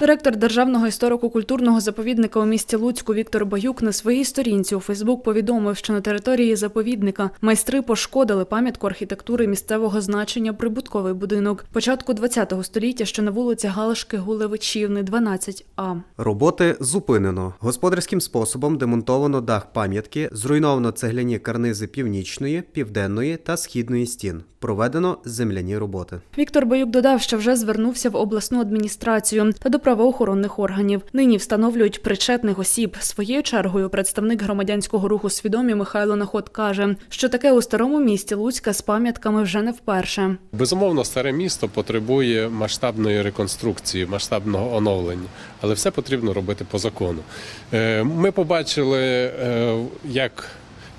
Директор державного історико-культурного заповідника у місті Луцьку Віктор Баюк на своїй сторінці у Фейсбук повідомив, що на території заповідника майстри пошкодили пам'ятку архітектури місцевого значення прибутковий будинок початку ХХ століття, що на вулиці Галашки Гулевичівни, 12А. Роботи зупинено. Господарським способом демонтовано дах пам'ятки, зруйновано цегляні карнизи північної, південної та східної стін. Проведено земляні роботи. Віктор Баюк додав, що вже звернувся в обласну адміністрацію та до правоохоронних органів. Нині встановлюють причетних осіб. Своєю чергою представник громадянського руху свідомі Михайло Наход каже, що таке у старому місті Луцька з пам'ятками вже не вперше. Безумовно, старе місто потребує масштабної реконструкції, масштабного оновлення, але все потрібно робити по закону. Е, Ми побачили, е, як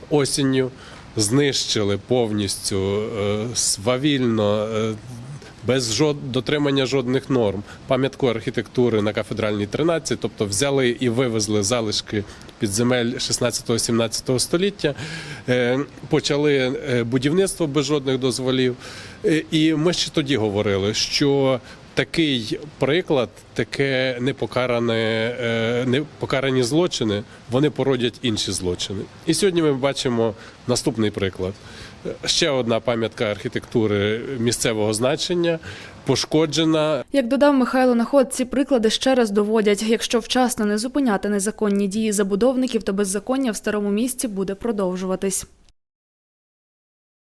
осінню знищили повністю е, свавільно. Без жод... дотримання жодних норм пам'ятку архітектури на кафедральній 13, тобто взяли і вивезли залишки підземель 16-17 століття, е, почали е, будівництво без жодних дозволів. Е, І ми ще тоді говорили, що такий приклад, таке непокаране, е, непокарані злочини, вони породять інші злочини. І сьогодні ми бачимо наступний приклад. Ще одна пам'ятка архітектури місцевого значення пошкоджена. Як додав Михайло Наход, ці приклади ще раз доводять, якщо вчасно не зупиняти незаконні дії забудовників, то беззаконня в старому місті буде продовжуватись.